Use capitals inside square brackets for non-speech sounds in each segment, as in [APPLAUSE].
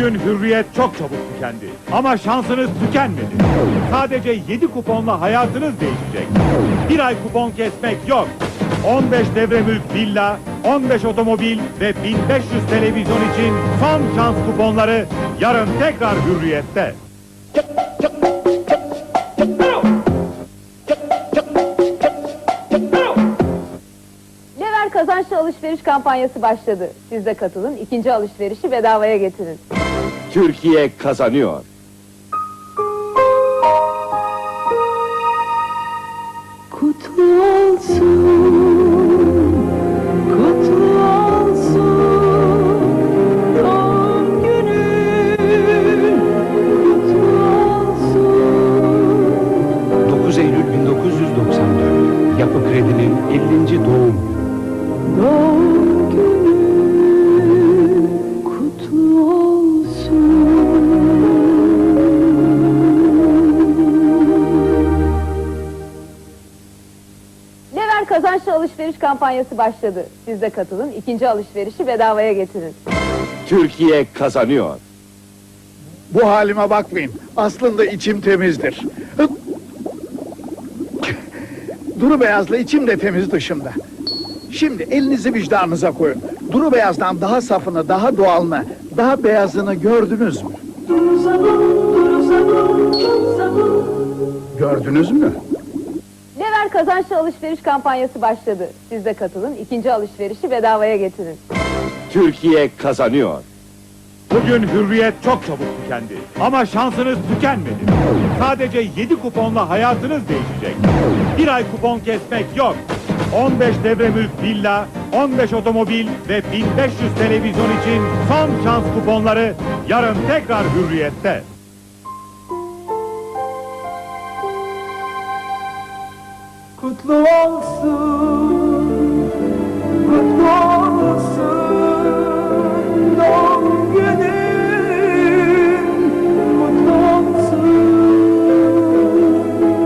Bugün hürriyet çok çabuk tükendi. Ama şansınız tükenmedi. Sadece 7 kuponla hayatınız değişecek. Bir ay kupon kesmek yok. 15 devre mülk villa, 15 otomobil ve 1500 televizyon için son şans kuponları yarın tekrar hürriyette. Lever kazançlı alışveriş kampanyası başladı. Siz de katılın, ikinci alışverişi bedavaya getirin. Türkiye kazanıyor. Alışveriş kampanyası başladı. Siz de katılın, ikinci alışverişi bedavaya getirin. Türkiye kazanıyor. Bu halime bakmayın. Aslında içim temizdir. Duru beyazla içim de temiz dışımda. Şimdi elinizi vicdanınıza koyun. Duru beyazdan daha safını, daha doğalını, daha beyazını gördünüz mü? Duru sabun, duru sabun, sabun. Gördünüz mü? Kazançlı alışveriş kampanyası başladı. Siz de katılın, ikinci alışverişi bedavaya getirin. Türkiye kazanıyor. Bugün hürriyet çok çabuk tükendi. Ama şansınız tükenmedi. Sadece 7 kuponla hayatınız değişecek. Bir ay kupon kesmek yok. 15 devre mülk villa, 15 otomobil ve 1500 televizyon için son şans kuponları yarın tekrar hürriyette. Kutlu olsun, kutlu olsun doğum günün, kutlu olsun.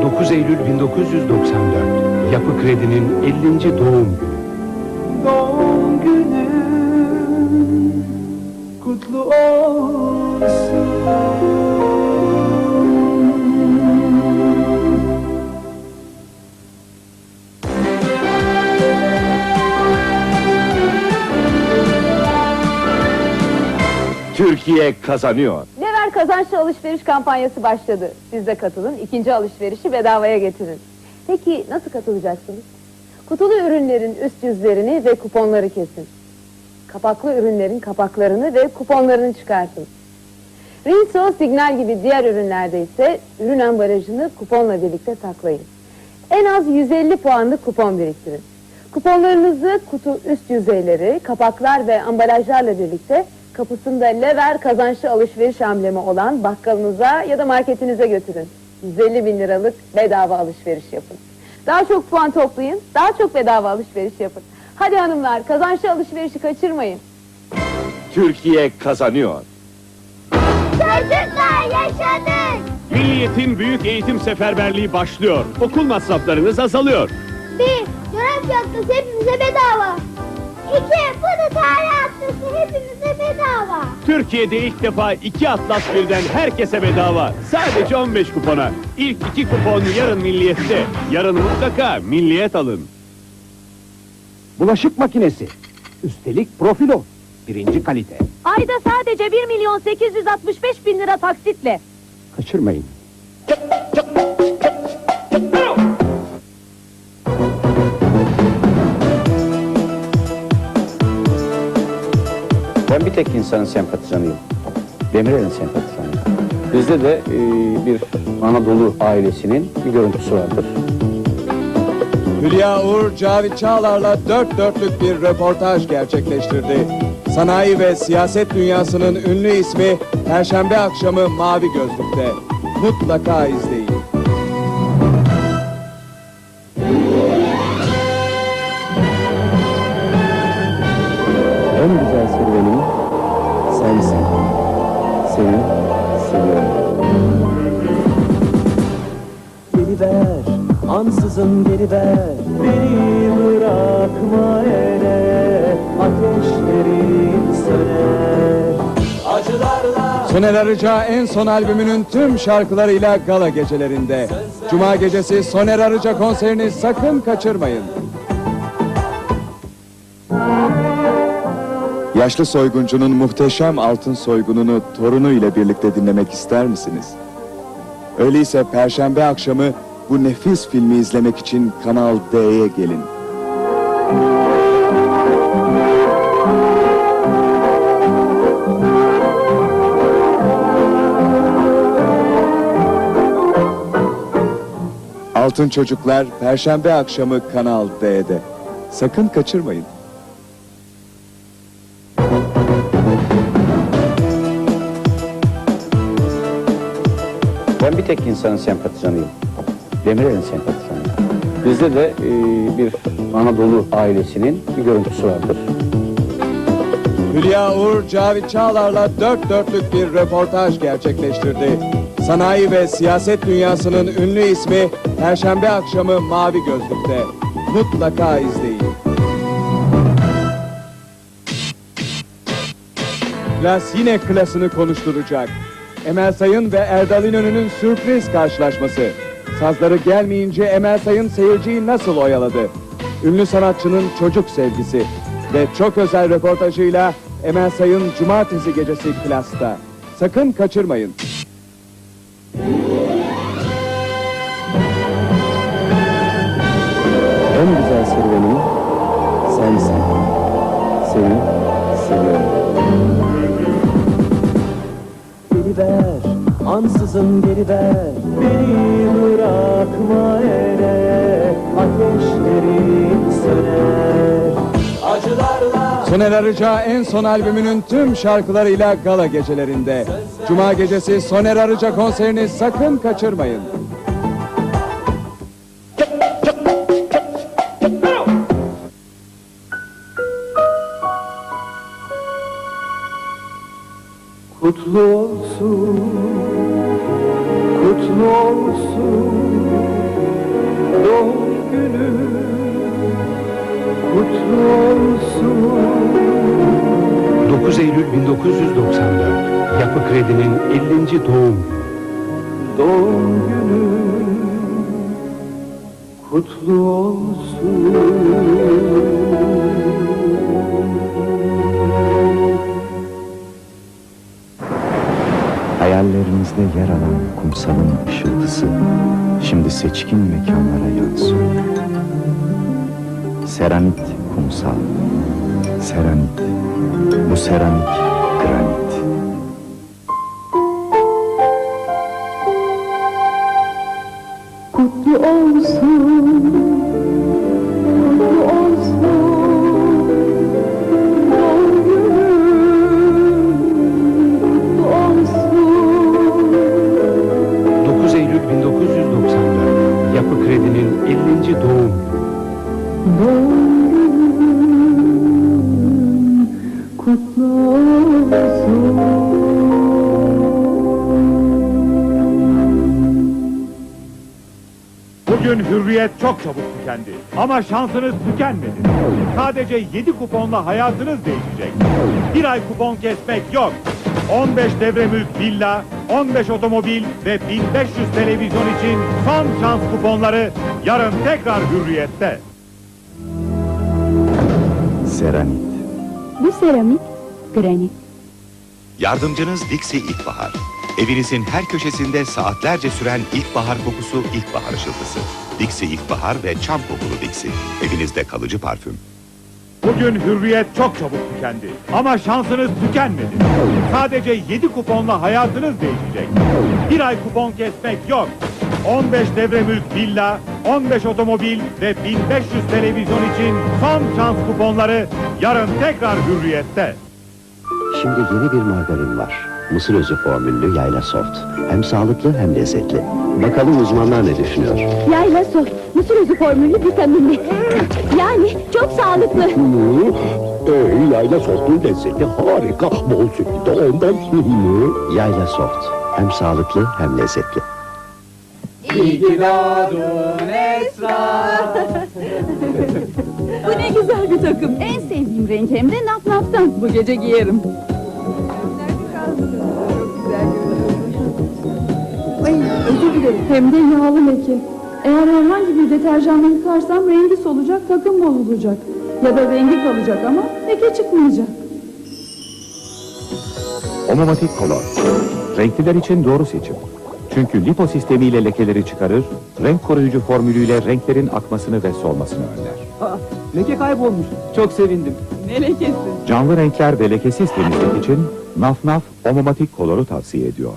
9 Eylül 1994 Yapı Kredi'nin 50. doğum günü. Doğum günün kutlu olsun. Türkiye kazanıyor. Lever kazançlı alışveriş kampanyası başladı. Siz de katılın, ikinci alışverişi bedavaya getirin. Peki nasıl katılacaksınız? Kutulu ürünlerin üst yüzlerini ve kuponları kesin. Kapaklı ürünlerin kapaklarını ve kuponlarını çıkartın. Rinso, Signal gibi diğer ürünlerde ise ürün ambalajını kuponla birlikte saklayın. En az 150 puanlık kupon biriktirin. Kuponlarınızı kutu üst yüzeyleri, kapaklar ve ambalajlarla birlikte kapısında lever kazançlı alışveriş amblemi olan bakkalınıza ya da marketinize götürün. 150 bin liralık bedava alışveriş yapın. Daha çok puan toplayın, daha çok bedava alışveriş yapın. Hadi hanımlar kazançlı alışverişi kaçırmayın. Türkiye kazanıyor. Çocuklar yaşadık. Milliyetin büyük eğitim seferberliği başlıyor. Okul masraflarınız azalıyor. Bir, tiyatrosu hepimize bedava. İki, bunu tarih haftası hepimize bedava. Türkiye'de ilk defa iki atlas birden herkese bedava. Sadece 15 kupona. İlk iki kupon yarın milliyette. Yarın mutlaka milliyet alın. Bulaşık makinesi. Üstelik profilo. Birinci kalite. Ayda sadece 1 milyon 865 bin lira taksitle. Kaçırmayın. Ben bir tek insanın sempatizanıyım. Demirel'in sempatizanıyım. Bizde de e, bir Anadolu ailesinin bir görüntüsü vardır. Hülya Uğur, Cavit Çağlar'la dört dörtlük bir röportaj gerçekleştirdi. Sanayi ve siyaset dünyasının ünlü ismi Perşembe akşamı Mavi Gözlük'te. Mutlaka izleyin. Ansızın geliver Beni bırakma ele Ateşlerin söner Acılarla Soner Arıca en son albümünün tüm şarkılarıyla gala gecelerinde. Cuma gecesi Soner Arıca konserini sakın kaçırmayın. Yaşlı soyguncunun muhteşem altın soygununu torunu ile birlikte dinlemek ister misiniz? Öyleyse perşembe akşamı bu nefis filmi izlemek için Kanal D'ye gelin. Altın Çocuklar Perşembe akşamı Kanal D'de. Sakın kaçırmayın. Ben bir tek insanın sempatizanıyım. Demirel'in sempatizanıyım. Bizde de e, bir Anadolu ailesinin bir görüntüsü vardır. Hülya Uğur, Cavit Çağlar'la dört dörtlük bir röportaj gerçekleştirdi. Sanayi ve siyaset dünyasının ünlü ismi Perşembe akşamı Mavi Gözlük'te. Mutlaka izleyin. Klas yine klasını konuşturacak. Emel Sayın ve Erdal İnönü'nün sürpriz karşılaşması. Sazları gelmeyince Emel Sayın seyirciyi nasıl oyaladı? Ünlü sanatçının çocuk sevgisi ve çok özel röportajıyla Emel Sayın Cumartesi gecesi klasta. Sakın kaçırmayın. Ansızın geri ver Beni bırakma yere Ateşlerin söner Acılarla Soner Arıca en son albümünün tüm şarkılarıyla gala gecelerinde. Cuma gecesi Soner Arıca konserini sakın kaçırmayın. Kutlu olsun Hayallerimizde yer alan kumsalın ışıltısı şimdi seçkin mekanlara yansıyor. Seranit kumsal, seranit, bu seramik granit. Olsun, çok çabuk tükendi. Ama şansınız tükenmedi. Sadece 7 kuponla hayatınız değişecek. Bir ay kupon kesmek yok. 15 devre mülk villa, 15 otomobil ve 1500 televizyon için son şans kuponları yarın tekrar hürriyette. Seranit. Bu seramik granit. Yardımcınız Dixie İlkbahar. Evinizin her köşesinde saatlerce süren ilkbahar kokusu ilkbahar ışıltısı. Dixie İlkbahar ve çam kokulu Dixie. Evinizde kalıcı parfüm. Bugün hürriyet çok çabuk tükendi. Ama şansınız tükenmedi. Sadece 7 kuponla hayatınız değişecek. Bir ay kupon kesmek yok. 15 devre mülk villa, 15 otomobil ve 1500 televizyon için son şans kuponları yarın tekrar hürriyette. Şimdi yeni bir margarin var. Mısır özü formüllü yayla soft. Hem sağlıklı hem lezzetli. Bakalım uzmanlar ne düşünüyor? Yayla soft, mısır özü formüllü vitaminli. Yani çok sağlıklı. Ee, yayla softun lezzeti harika. Bol sütlü de ondan. yayla soft. Hem sağlıklı hem lezzetli. Bu ne güzel bir takım. En sevdiğim renk hem de naf naftan. Bu gece giyerim. Özür dilerim. Hem de yağlı leke. Eğer herhangi bir deterjanla yıkarsam rengi solacak, takım bozulacak. Ya da rengi kalacak ama leke çıkmayacak. Omomatik kolor. Renkliler için doğru seçim. Çünkü lipo sistemiyle lekeleri çıkarır, renk koruyucu formülüyle renklerin akmasını ve solmasını önler. Leke kaybolmuş. Çok sevindim. Ne lekesi? Canlı renkler ve lekesiz temizlik için Naf Naf Omomatik koloru tavsiye ediyor.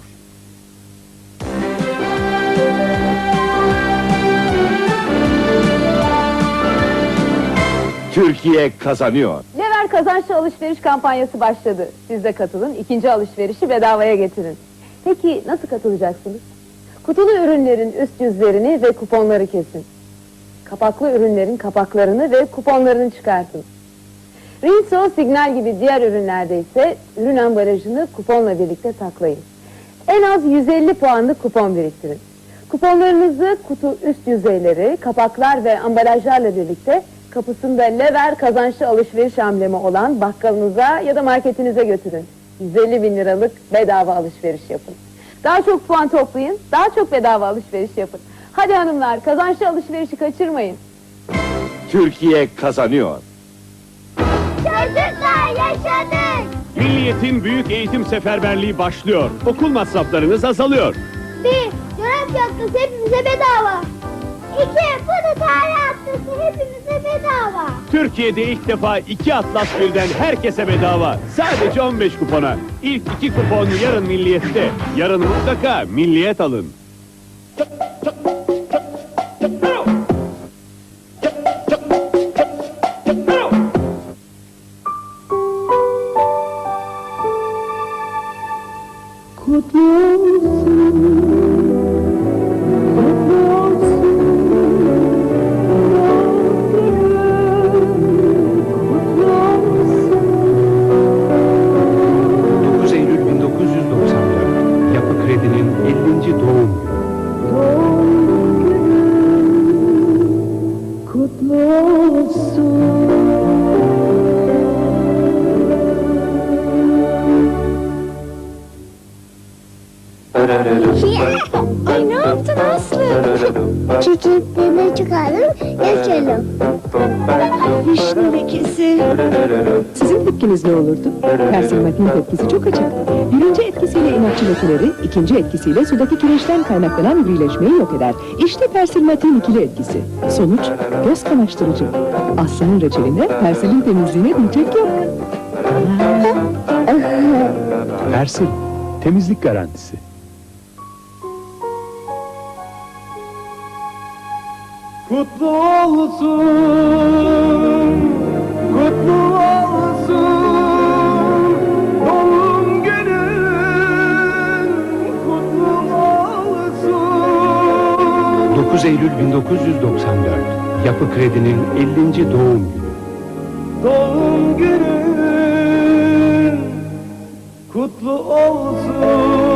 Türkiye kazanıyor. Lever kazançlı alışveriş kampanyası başladı. Siz de katılın, ikinci alışverişi bedavaya getirin. Peki nasıl katılacaksınız? Kutulu ürünlerin üst yüzlerini ve kuponları kesin. Kapaklı ürünlerin kapaklarını ve kuponlarını çıkartın. Rinso, Signal gibi diğer ürünlerde ise ürün ambalajını kuponla birlikte saklayın. En az 150 puanlık kupon biriktirin. Kuponlarınızı kutu üst yüzeyleri, kapaklar ve ambalajlarla birlikte kapısında lever kazançlı alışveriş amblemi olan bakkalınıza ya da marketinize götürün. 150 bin liralık bedava alışveriş yapın. Daha çok puan toplayın, daha çok bedava alışveriş yapın. Hadi hanımlar kazançlı alışverişi kaçırmayın. Türkiye kazanıyor. Çocuklar yaşadık. Milliyetin büyük eğitim seferberliği başlıyor. Okul masraflarınız azalıyor. Bir, çorap yatkası hepimize bedava. İki, bunu tarih atlısı hepimize bedava. Türkiye'de ilk defa iki atlas birden herkese bedava. Sadece 15 kupona. İlk iki kupon yarın milliyette. Yarın mutlaka milliyet alın. Kutlu olsun. Ay ne yaptın Aslı? Çekipleri çıkaralım, geçelim. Vişne lekesi. Sizin tepkiniz ne olurdu? Persilmatin tepkisi çok açık. Birinci etkisiyle inatçı lekeleri, ikinci etkisiyle sudaki kireçten kaynaklanan grileşmeyi yok eder. İşte persilmatin ikili etkisi. Sonuç, göz kamaştırıcı. Aslanın reçeline, persilin temizliğine diyecek yok. Persil, temizlik garantisi. Kutlu olsun, kutlu olsun, doğum günün kutlu olsun. 9 Eylül 1994 Yapı Kredi'nin 50. doğum günü. Doğum günün kutlu olsun.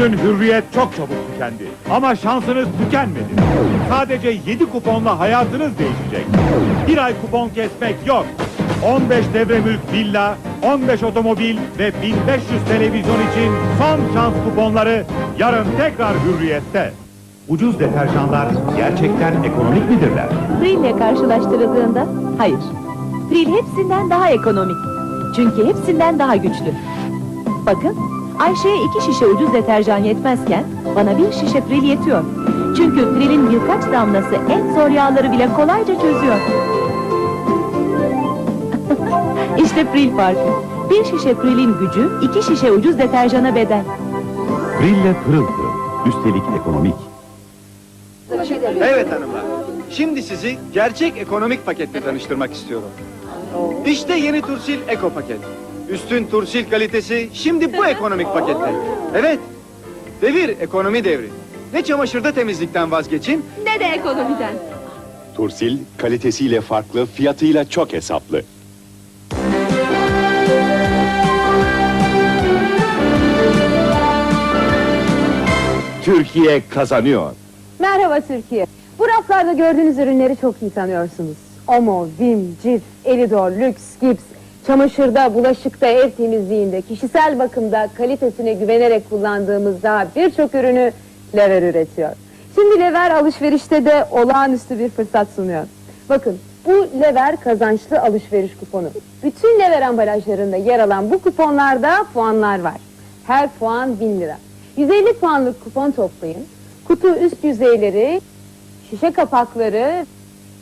Bugün hürriyet çok çabuk tükendi. Ama şansınız tükenmedi. Sadece 7 kuponla hayatınız değişecek. Bir ay kupon kesmek yok. 15 devre mülk villa, 15 otomobil ve 1500 televizyon için son şans kuponları yarın tekrar hürriyette. Ucuz deterjanlar gerçekten ekonomik midirler? Pril ile karşılaştırıldığında hayır. Pril hepsinden daha ekonomik. Çünkü hepsinden daha güçlü. Bakın, Ayşe'ye iki şişe ucuz deterjan yetmezken bana bir şişe Pril yetiyor. Çünkü Pril'in birkaç damlası en zor yağları bile kolayca çözüyor. [LAUGHS] işte Pril farkı. Bir şişe Pril'in gücü iki şişe ucuz deterjana bedel. Brille pırıl pırıl. Üstelik ekonomik. Evet hanımlar. Şimdi sizi gerçek ekonomik paketle tanıştırmak istiyorum. İşte yeni Tursil Eko paket. Üstün Tursil kalitesi şimdi bu ekonomik pakette. Evet. Devir ekonomi devri. Ne çamaşırda temizlikten vazgeçin, Ne de ekonomiden. Tursil kalitesiyle farklı, fiyatıyla çok hesaplı. Türkiye kazanıyor. Merhaba Türkiye. Bu raflarda gördüğünüz ürünleri çok iyi tanıyorsunuz. Omo, Vim, Cif, Elidor, Lux, Gips Çamaşırda, bulaşıkta, ev temizliğinde, kişisel bakımda kalitesine güvenerek kullandığımız daha birçok ürünü Lever üretiyor. Şimdi Lever alışverişte de olağanüstü bir fırsat sunuyor. Bakın bu Lever kazançlı alışveriş kuponu. Bütün Lever ambalajlarında yer alan bu kuponlarda puanlar var. Her puan 1000 lira. 150 puanlık kupon toplayın. Kutu üst yüzeyleri, şişe kapakları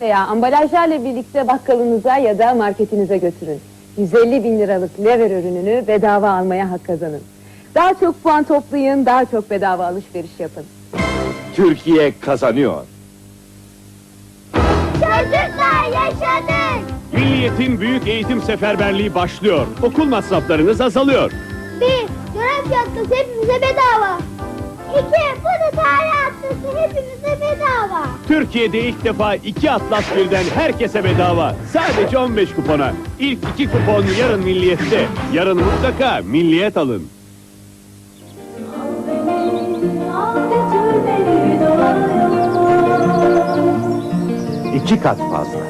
veya ambalajlarla birlikte bakkalınıza ya da marketinize götürün. 150 bin liralık lever ürününü bedava almaya hak kazanın. Daha çok puan toplayın, daha çok bedava alışveriş yapın. Türkiye kazanıyor. Çocuklar yaşadık. Milliyetin büyük eğitim seferberliği başlıyor. Okul masraflarınız azalıyor. Bir, coğrafya atlası hepimize bedava. İki, bu da tarih atlası hepimize bedava. Türkiye'de ilk defa iki atlas birden herkese bedava. Sadece 15 kupona. İlk iki kupon yarın milliyette. Yarın mutlaka milliyet alın. İki kat fazla.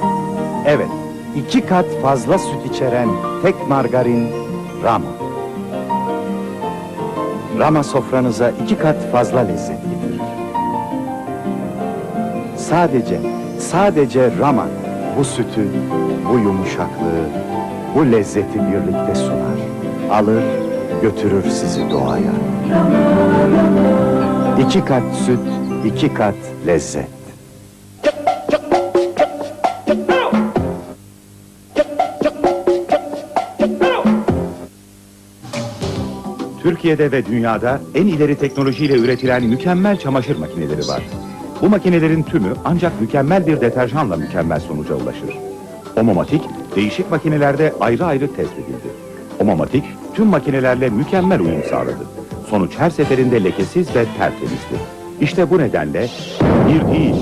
Evet, iki kat fazla süt içeren tek margarin Rama. Rama sofranıza iki kat fazla lezzet getirir. Sadece, sadece Rama bu sütü, bu yumuşaklığı, bu lezzeti birlikte sunar. Alır, götürür sizi doğaya. İki kat süt, iki kat lezzet. Türkiye'de ve dünyada en ileri teknolojiyle üretilen mükemmel çamaşır makineleri var. Bu makinelerin tümü ancak mükemmel bir deterjanla mükemmel sonuca ulaşır. Omomatik, değişik makinelerde ayrı ayrı test edildi. Omomatik, tüm makinelerle mükemmel uyum sağladı. Sonuç her seferinde lekesiz ve tertemizdi. İşte bu nedenle bir değil,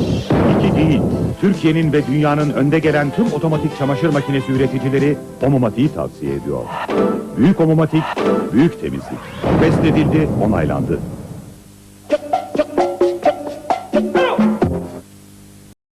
iki değil, Türkiye'nin ve dünyanın önde gelen tüm otomatik çamaşır makinesi üreticileri Omomatik'i tavsiye ediyor. Büyük Omomatik, büyük temizlik. Test edildi, onaylandı.